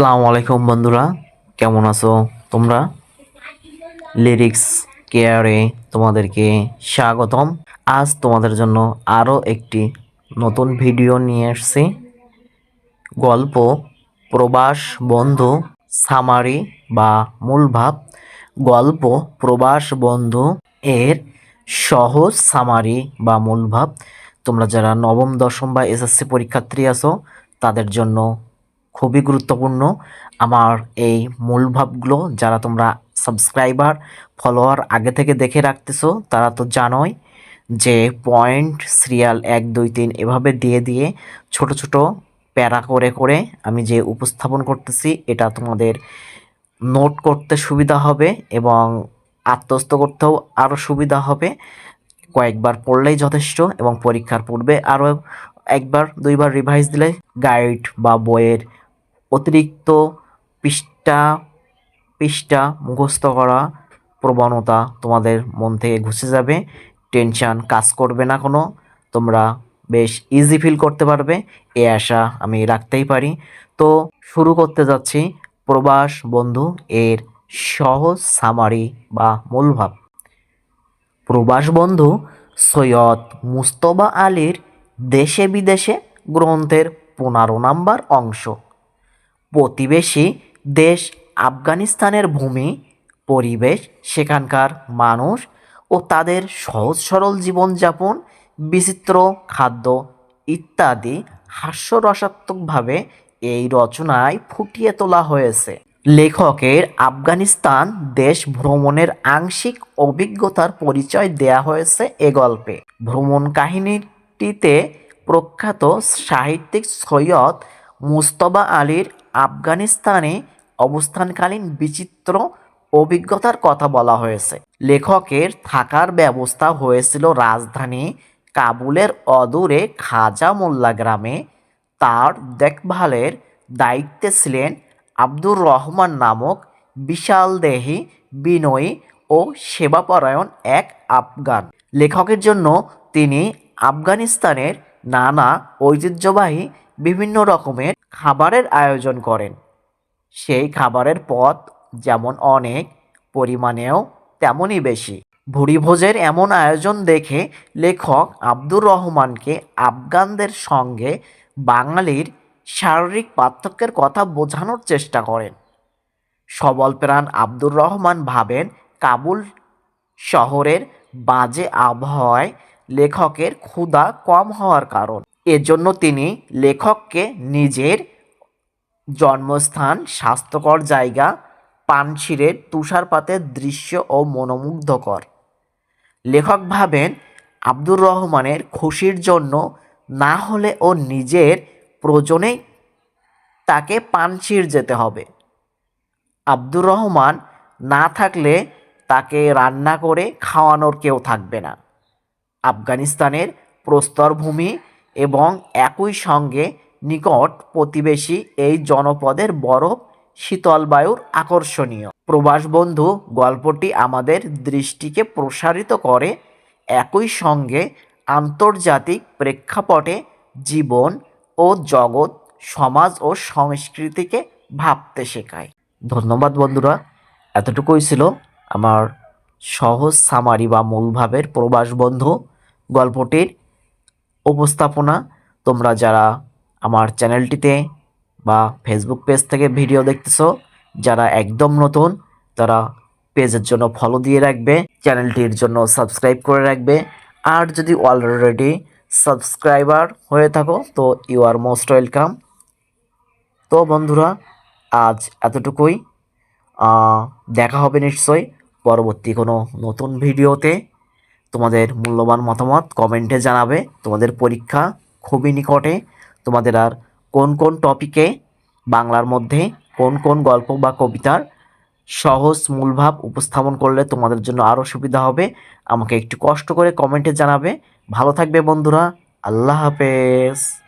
আসসালামু আলাইকুম বন্ধুরা, কেমন আছো তোমরা? লিরিক্স কেয়ারে তোমাদেরকে স্বাগতম। আজ তোমাদের জন্য আরও একটি নতুন ভিডিও নিয়ে এসেছি। গল্প, প্রবাস বন্ধু সামারি বা মূল ভাব গল্প, প্রবাস বন্ধু এর সহজ সামারি বা মূল ভাব তোমরা যারা নবম, দশম বা এসএসসি পরীক্ষার্থী আছো, তাদের জন্য খুবই গুরুত্বপূর্ণ। আমার এই মূল ভাবগুলো, যারা তোমরা সাবস্ক্রাইবার ফলোয়ার আগে থেকে দেখে রাখতেছো, তারা তো জানোই যে পয়েন্ট সিরিয়াল এক, দুই, তিন এভাবে দিয়ে দিয়ে ছোট ছোট প্যারা করে করে আমি যে উপস্থাপন করতেছি, এটা তোমাদের নোট করতে সুবিধা হবে এবং আত্মস্থ করতেও আরও সুবিধা হবে। কয়েকবার পড়লেই যথেষ্ট এবং পরীক্ষার পূর্বে আরও একবার, দুইবার রিভাইজ দিলে গাইড বা বইয়ের অতিরিক্ত পৃষ্ঠা পৃষ্ঠা মুখস্থ করা প্রবণতা তোমাদের মন থেকে ঘুষে যাবে। টেনশান কাজ করবে না কোনো। তোমরা বেশ ইজি ফিল করতে পারবে। এ আশা আমি রাখতেই পারি। তো শুরু করতে যাচ্ছি প্রবাস বন্ধু এর সহজ সামারি বা মূলভাব। প্রবাস বন্ধু, সৈয়দ মুস্তবা আলীর দেশে বিদেশে গ্রন্থের পনেরো নাম্বার অংশ। প্রতিবেশী দেশ আফগানিস্তানের ভূমি, পরিবেশ, সেখানকার মানুষ ও তাদের সহজ সরল জীবনযাপন, বিচিত্র খাদ্য ইত্যাদি হাস্যরসাত্মকভাবে এই রচনায় ফুটিয়ে তোলা হয়েছে। লেখকের আফগানিস্তান দেশ ভ্রমণের আংশিক অভিজ্ঞতার পরিচয় দেয়া হয়েছে এ গল্পে। ভ্রমণ কাহিনীটিতে প্রখ্যাত সাহিত্যিক সৈয়দ মুস্তবা আলীর আফগানিস্তানে অবস্থানকালীন বিচিত্র অভিজ্ঞতার কথা বলা হয়েছে। লেখকের থাকার ব্যবস্থা হয়েছিল রাজধানী কাবুলের অদূরে খাজা মোল্লা গ্রামে। তার দেখভালের দায়িত্বে ছিলেন আব্দুর রহমান নামক বিশাল দেহি, বিনয়ী ও সেবাপরায়ণ এক আফগান। লেখকের জন্য তিনি আফগানিস্তানের নানা ঐতিহ্যবাহী বিভিন্ন রকমের খাবারের আয়োজন করেন। সেই খাবারের পথ যেমন অনেক, পরিমাণেও তেমনই বেশি। ভুরিভোজের এমন আয়োজন দেখে লেখক আব্দুর রহমানকে আফগানদের সঙ্গে বাঙালির শারীরিক পার্থক্যের কথা বোঝানোর চেষ্টা করেন। সবল প্রাণ আব্দুর রহমান ভাবেন, কাবুল শহরের বাজে আবহাওয়ায় লেখকের ক্ষুধা কম হওয়ার কারণ। এজন্য তিনি লেখককে নিজের জন্মস্থান, স্বাস্থ্যকর জায়গা পানশিরের তুষারপাতের দৃশ্য ও মনোমুগ্ধকর। লেখক ভাবেন, আব্দুর রহমানের খুশির জন্য না হলে ও নিজের প্রয়োজনেই তাকে পানশির যেতে হবে। আব্দুর রহমান না থাকলে তাকে রান্না করে খাওয়ানোর কেউ থাকবে না। আফগানিস্তানের প্রস্তরভূমি এবং একই সঙ্গে নিকট প্রতিবেশী এই জনপদের বরফ শীতল বায়ুর আকর্ষণীয়। প্রবাস বন্ধু, গল্পটি আমাদের দৃষ্টিকে প্রসারিত করে। একই সঙ্গে আন্তর্জাতিক প্রেক্ষাপটে জীবন ও জগৎ, সমাজ ও সংস্কৃতিকে ভাবতে শেখায়। ধন্যবাদ বন্ধুরা। এতটুকুই ছিল আমার সহজ সামারি বা মূলভাবের প্রবাস বন্ধু গল্পটির উপস্থাপনা, তোমরা যারা আমার চ্যানেলটিতে বা ফেসবুক পেজ থেকে ভিডিও দেখতেছো, যারা একদম নতুন, তারা পেজের জন্য ফলো দিয়ে রাখবে, চ্যানেলটির জন্য সাবস্ক্রাইব করে রাখবে। আর যদি অলরেডি সাবস্ক্রাইবার হয়ে থাকো, তো ইউ আর মোস্ট ওয়েলকাম তো বন্ধুরা, আজ এতটুকুই। দেখা হবে নিশ্চয়ই পরবর্তী কোনো নতুন ভিডিওতে। তোমাদের মূল্যবান মতামত কমেন্টে জানাবে। তোমাদের পরীক্ষা খুবই নিকটে। তোমাদের আর কোন কোন টপিকে বাংলার মধ্যে কোন কোন গল্প বা কবিতার সহজ মূলভাব উপস্থাপন করলে তোমাদের জন্য আরও সুবিধা হবে, আমাকে একটু কষ্ট করে কমেন্টে জানাবে। ভালো থাকবে বন্ধুরা। আল্লাহ হাফেজ।